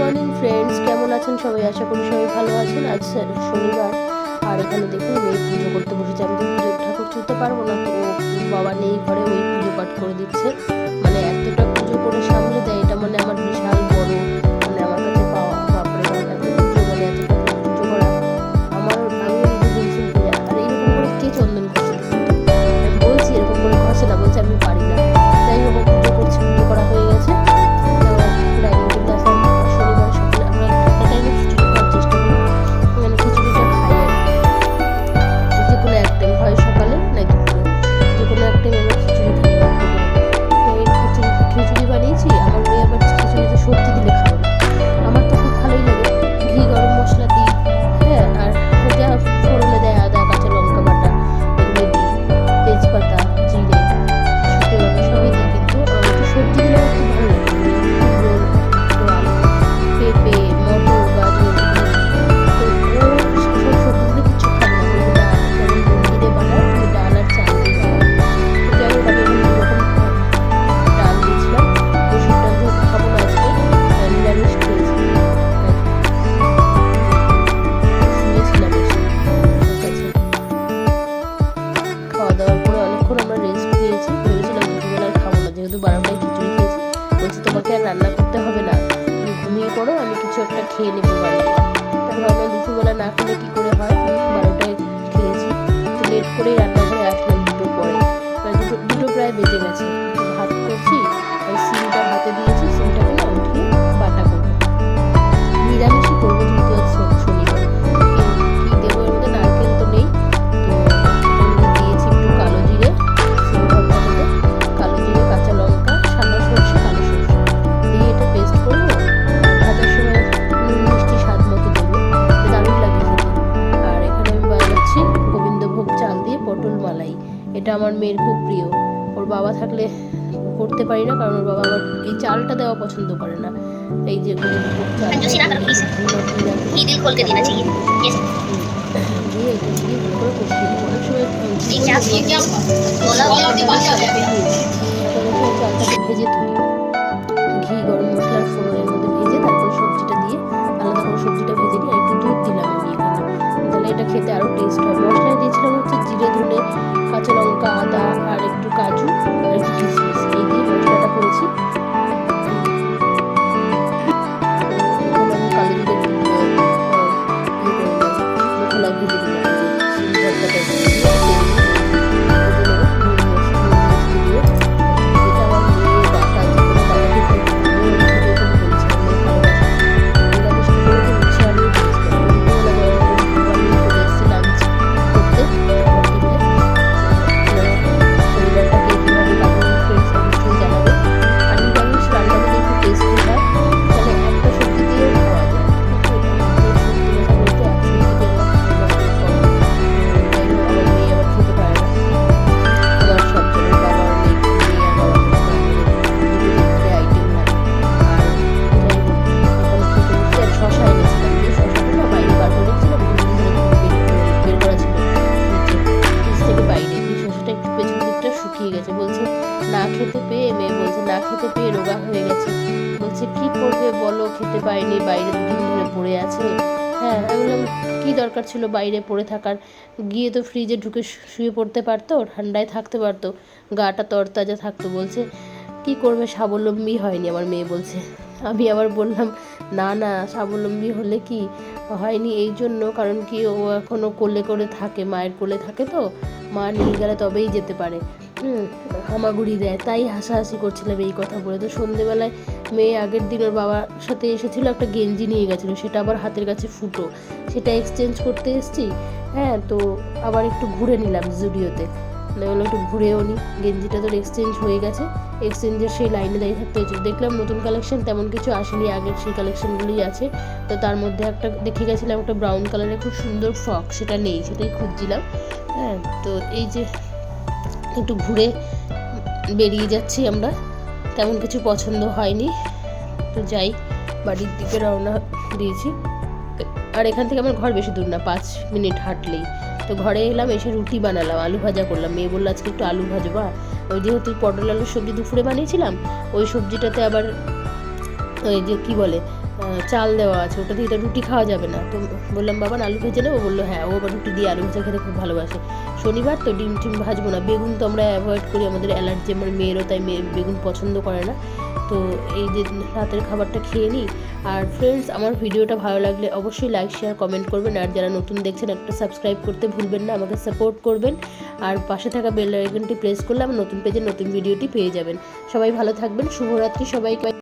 Morning friends, কেমন আছেন সবাই? আশা করি সবাই ভালো আছেন। আজ শনিবার। আর এখানে দেখুন মেয়ে পুজো করতে বসেছে। আমি তো পুজো ঠাকুর তুলতে পারব না, তো বাবা নেই ঘরে, ওই পুজো পাঠ করে দিচ্ছে। রান্না করতে হবে না। তুমি ঘুমিয়ে পড়ো, আমি কিছু একটা খেয়ে নেব বাড়িতে। তারপর আমরা দুপুরবেলা না খেলে এটা আমার মেয়ের খুব প্রিয়। ওর বাবা থাকলে করতে পারি না কারণ ওর বাবা আমার এই চালটা দেওয়া পছন্দ করে না। এই যে ভেজে তুলি ঘি গরম মশলার ফোড়নের মধ্যে ভেজে তারপর সবজিটা দিয়ে আলাদা করে সবজিটা ভেজে নিয়ে একটু দুধ দিলাম তাহলে এটা খেতে আরও টেস্ট হবে। আদা আর একটু কাজু। খেতে পেয়ে রোগা হয়ে গেছে। বলছে, কি করবে বলো? খেতে পাইনি বাইরে দুদিন ধরে পড়ে আছে। হ্যাঁ আমি বললাম, কী দরকার ছিল বাইরে পড়ে থাকার? গিয়ে তো ফ্রিজে ঢুকে শুয়ে পড়তে পারতো, ঠান্ডায় থাকতে পারতো, গাটা তরতাজা থাকতো, বলছে, কি করবে? স্বাবলম্বী হয়নি আমার মেয়ে, বলছে। আমি আবার বললাম, না না, স্বাবলম্বী হলে কি হয়নি? এই জন্য, কারণ কি ও এখনও কোলে করে থাকে, মায়ের কোলে থাকে তো, মা নিয়ে গেলে তবেই যেতে পারে। হামাগুড়ি দেয়, তাই হাসাহাসি করছিলাম এই কথা বলে। তো সন্ধেবেলায় মেয়ে আগের দিন ওর বাবার সাথে এসেছিল, একটা গেঞ্জি নিয়ে গেছিল, সেটা আবার হাতের কাছে ফুটো। সেটা এক্সচেঞ্জ করতে এসেছি হ্যাঁ তো আবার একটু ঘুরে নিলাম জুডিওতে। বললাম একটু ঘুরেও নি, গেঞ্জিটা তোর এক্সচেঞ্জ হয়ে গেছে। এক্সচেঞ্জের সেই লাইনে দাঁড়িয়ে থাকতে হয়েছিল। দেখলাম নতুন কালেকশন তেমন কিছু আসেনি, আগের সেই কালেকশনগুলোই আছে। তো তার মধ্যে একটা দেখে গেছিলাম, একটা ব্রাউন কালারের খুব সুন্দর ফ্রক সেটা নেই, সেটাই খুঁজছিলাম হ্যাঁ তো এই যে একটু ঘুরে বেরিয়ে যাচ্ছি আমরা। তেমন কিছু পছন্দ হয়নি। তো যাই, বাড়ির দিকে রওনা দিয়েছি। আর এখান থেকে আমার ঘর বেশি দূর না, পাঁচ মিনিট হাঁটলেই। তো ঘরে এলাম, এসে রুটি বানালাম, আলু ভাজা করলাম। মেয়ে বলল, আজকে একটু আলু ভাজবা ওই যেহেতু পটল আলুর সবজি দুপুরে বানিয়েছিলাম, ওই সবজিটাতে আবার ওই যে কি বলে চাল দেওয়া আছে, ওটা দিয়ে রুটি খাওয়া যাবে না। তো বললাম, বাবা, আলু ভেজে নেব? বলল হ্যাঁ। ও আবার রুটি দিয়ে আলু ভেজা খেতে খুব ভালোবাসে। শনিবার তো ডিম টিম ভাজবো না, বেগুন তো আমরা অ্যাভয়েড করি, আমাদের অ্যালার্জি, আমার মেয়েরও তাই মেয়ে বেগুন পছন্দ করে না। তো এই যে রাতের খাবারটা খেয়ে নিই। আর ফ্রেন্ডস আমার ভিডিওটা ভালো লাগলে অবশ্যই লাইক শেয়ার কমেন্ট করবেন। আর যারা নতুন দেখছেন, একটা সাবস্ক্রাইব করতে ভুলবেন না, আমাকে সাপোর্ট করবেন। আর পাশে থাকা বেল আইকনটি প্রেস করলে আমার নতুন পেজে নতুন ভিডিওটি পেয়ে যাবেন। সবাই ভালো থাকবেন, শুভরাত্রি সবাইকে।